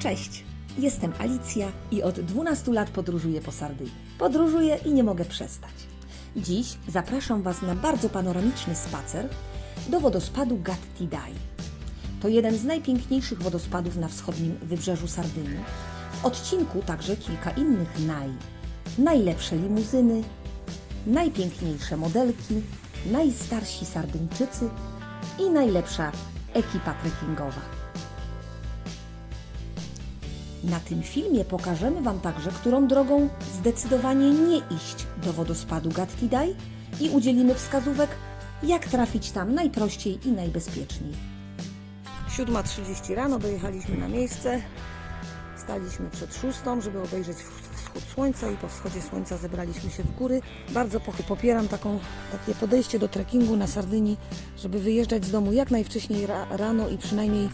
Cześć, jestem Alicja i od 12 lat podróżuję po Sardynii. Podróżuję i nie mogę przestać. Dziś zapraszam Was na bardzo panoramiczny spacer do wodospadu Gatti Dai. To jeden z najpiękniejszych wodospadów na wschodnim wybrzeżu Sardynii. W odcinku także kilka innych naj. Najlepsze limuzyny, najpiękniejsze modelki, najstarsi Sardyńczycy i najlepsza ekipa trekkingowa. Na tym filmie pokażemy Wam także, którą drogą zdecydowanie nie iść do wodospadu Gatti Dai i udzielimy wskazówek, jak trafić tam najprościej i najbezpieczniej. 7.30 rano dojechaliśmy na miejsce. Staliśmy przed szóstą, żeby obejrzeć wschód słońca i po wschodzie słońca zebraliśmy się w góry. Bardzo po- popieram taką, takie podejście do trekkingu na Sardynii, żeby wyjeżdżać z domu jak najwcześniej ra, rano i przynajmniej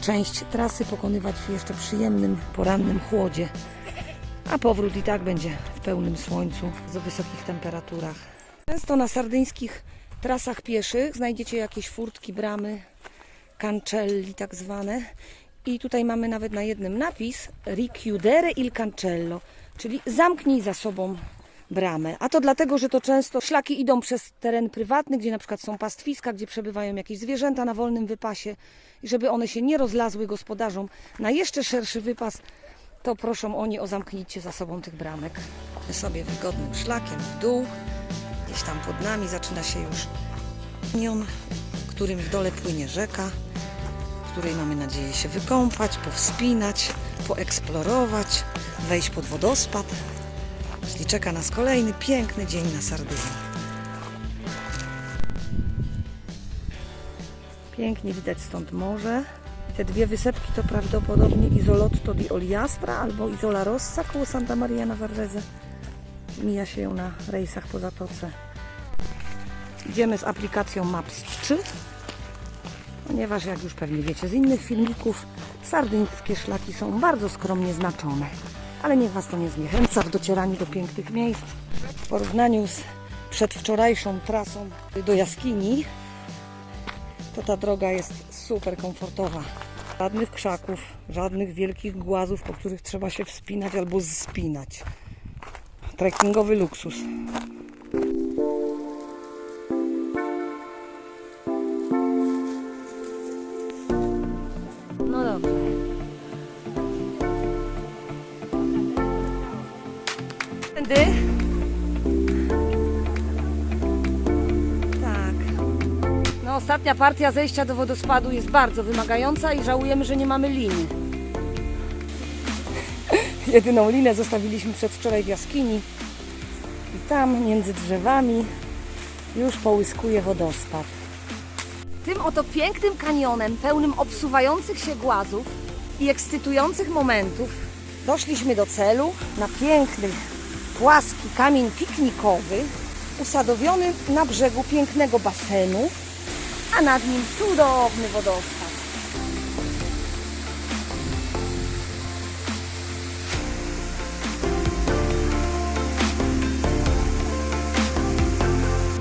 część trasy pokonywać w jeszcze przyjemnym porannym chłodzie. A powrót i tak będzie w pełnym słońcu, z wysokich temperaturach. Często na sardyńskich trasach pieszych znajdziecie jakieś furtki, bramy, cancelli tak zwane. I tutaj mamy nawet na jednym napis Richiudere il cancello, czyli zamknij za sobą bramę. A to dlatego, że to często szlaki idą przez teren prywatny, gdzie na przykład są pastwiska, gdzie przebywają jakieś zwierzęta na wolnym wypasie i żeby one się nie rozlazły gospodarzom na jeszcze szerszy wypas, to proszą oni o zamknięcie za sobą tych bramek. My sobie wygodnym szlakiem w dół, gdzieś tam pod nami zaczyna się już kanion, którym w dole płynie rzeka której mamy nadzieję się wykąpać, powspinać, poeksplorować, wejść pod wodospad. Czyli czeka nas kolejny piękny dzień na Sardynii. Pięknie widać stąd morze. Te dwie wysepki to prawdopodobnie Isolotto di Oliastra albo Isola Rossa koło Santa Maria Navarrese. Mija się ją na rejsach po zatoce. Idziemy z aplikacją Maps 3 ponieważ jak już pewnie wiecie z innych filmików, sardyńskie szlaki są bardzo skromnie znaczone. Ale niech Was to nie zniechęca w docieraniu do pięknych miejsc. W porównaniu z przedwczorajszą trasą do jaskini, to ta droga jest super komfortowa. Żadnych krzaków, żadnych wielkich głazów, po których trzeba się wspinać albo zspinać. Trekkingowy luksus. No ostatnia partia zejścia do wodospadu jest bardzo wymagająca i żałujemy, że nie mamy liny. Jedyną linę zostawiliśmy przedwczoraj w jaskini i tam między drzewami już połyskuje wodospad. Tym oto pięknym kanionem, pełnym obsuwających się głazów i ekscytujących momentów, doszliśmy do celu na piękny, płaski kamień piknikowy, usadowiony na brzegu pięknego basenu, a nad nim cudowny wodospad.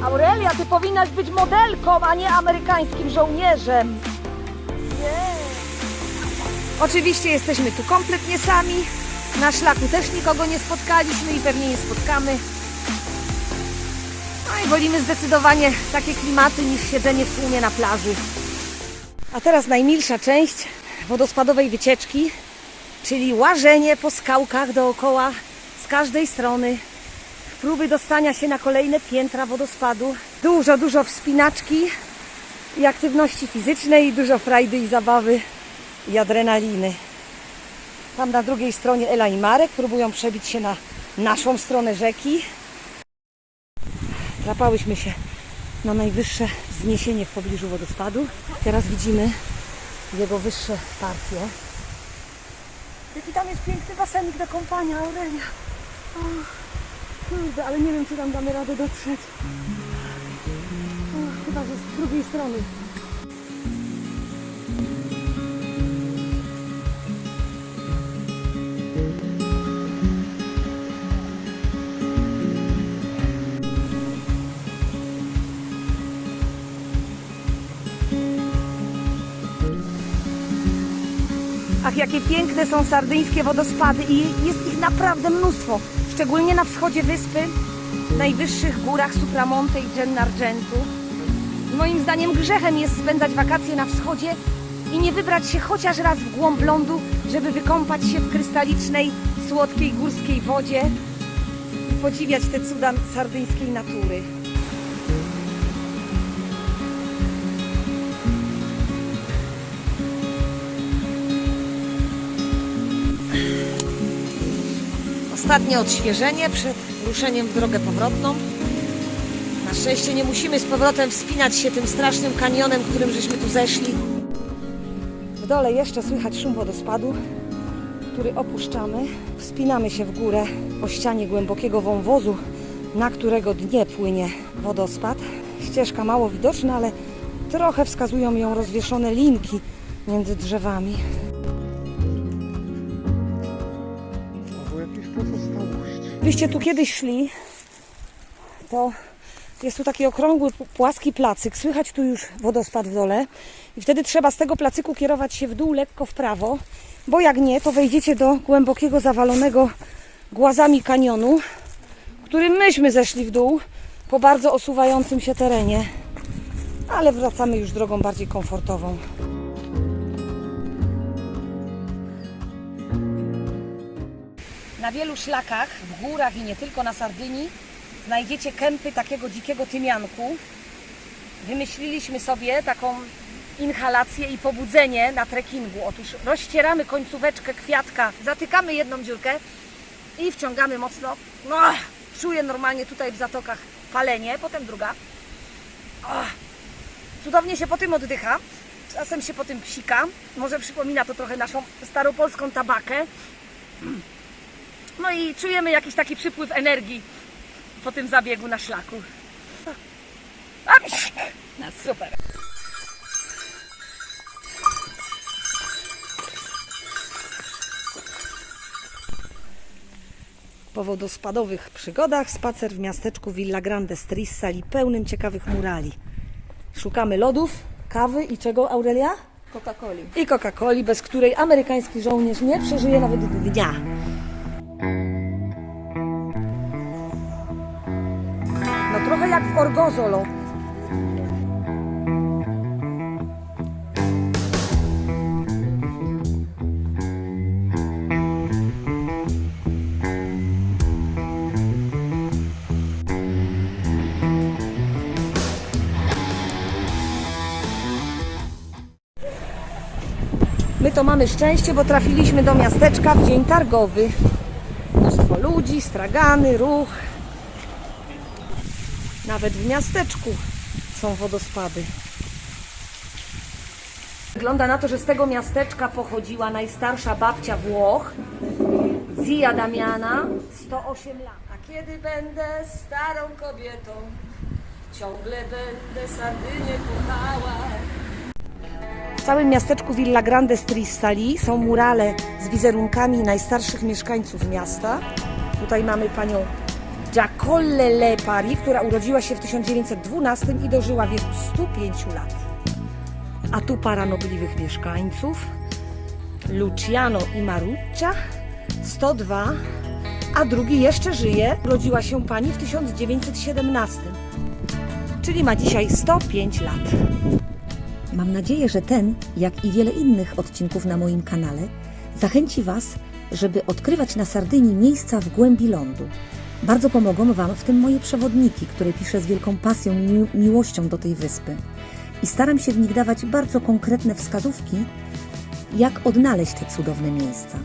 Aurelia, ty powinnaś być modelką, a nie amerykańskim żołnierzem. Oczywiście jesteśmy tu kompletnie sami. Na szlaku też nikogo nie spotkaliśmy i pewnie nie spotkamy. No i wolimy zdecydowanie takie klimaty niż siedzenie w tłumie na plaży. A teraz najmilsza część wodospadowej wycieczki, czyli łażenie po skałkach dookoła z każdej strony próby dostania się na kolejne piętra wodospadu. Dużo, dużo wspinaczki i aktywności fizycznej, dużo frajdy i zabawy i adrenaliny. Tam na drugiej stronie Ela i Marek próbują przebić się na naszą stronę rzeki. Trapałyśmy się na najwyższe wzniesienie w pobliżu wodospadu. Teraz widzimy jego wyższe partie. Jaki tam jest piękny basenik do kąpania, Aurelia. O. Kurde, ale nie wiem, czy tam damy radę dotrzeć. O, chyba, że z drugiej strony. Ach, jakie piękne są sardyńskie wodospady i jest ich naprawdę mnóstwo. Szczególnie na wschodzie wyspy, w najwyższych górach Supramonte i Gennargentu. Moim zdaniem grzechem jest spędzać wakacje na wschodzie i nie wybrać się chociaż raz w głąb lądu, żeby wykąpać się w krystalicznej, słodkiej górskiej wodzie i podziwiać te cuda sardyńskiej natury. Ostatnie odświeżenie przed ruszeniem w drogę powrotną. Na szczęście nie musimy z powrotem wspinać się tym strasznym kanionem, którym żeśmy tu zeszli. W dole jeszcze słychać szum wodospadu, który opuszczamy. Wspinamy się w górę po ścianie głębokiego wąwozu, na którego dnie płynie wodospad. Ścieżka mało widoczna, ale trochę wskazują ją rozwieszone linki między drzewami. Gdybyście tu kiedyś szli, to jest tu taki okrągły, płaski placyk. Słychać tu już wodospad w dole. I wtedy trzeba z tego placyku kierować się w dół, lekko w prawo, bo jak nie, to wejdziecie do głębokiego, zawalonego głazami kanionu, którym myśmy zeszli w dół po bardzo osuwającym się terenie. Ale wracamy już drogą bardziej komfortową. Na wielu szlakach, w górach i nie tylko na Sardynii, znajdziecie kępy takiego dzikiego tymianku. Wymyśliliśmy sobie taką inhalację i pobudzenie na trekkingu. Otóż rozścieramy końcóweczkę kwiatka, zatykamy jedną dziurkę i wciągamy mocno. No, czuję normalnie tutaj w zatokach palenie, potem druga. O, cudownie się po tym oddycha. Czasem się po tym psika. Może przypomina to trochę naszą staropolską tabakę. No i czujemy jakiś taki przypływ energii po tym zabiegu na szlaku. No super. Po wodospadowych przygodach spacer w miasteczku Villa Grande Strissali pełnym ciekawych murali. Szukamy lodów, kawy i czego Aurelia? Coca-Coli. I Coca-Coli, bez której amerykański żołnierz nie przeżyje nawet dnia. Trochę jak w Orgozolo. My to mamy szczęście, bo trafiliśmy do miasteczka w dzień targowy. Mnóstwo ludzi, stragany, ruch. Nawet w miasteczku są wodospady. Wygląda na to, że z tego miasteczka pochodziła najstarsza babcia Włoch, Zia Damiana, 108 lat. A kiedy będę starą kobietą, ciągle będę Sardynię kochała. W całym miasteczku Villa Grande Strissali są murale z wizerunkami najstarszych mieszkańców miasta. Tutaj mamy panią Giacolle Lepari, która urodziła się w 1912 i dożyła wieku 105 lat. A tu para nobliwych mieszkańców. Luciano i Maruccia 102, a drugi jeszcze żyje. Urodziła się pani w 1917, czyli ma dzisiaj 105 lat. Mam nadzieję, że ten, jak i wiele innych odcinków na moim kanale, zachęci Was, żeby odkrywać na Sardynii miejsca w głębi lądu. Bardzo pomogą Wam w tym moje przewodniki, które piszę z wielką pasją i mi- miłością do tej wyspy. I staram się w nich dawać bardzo konkretne wskazówki, jak odnaleźć te cudowne miejsca.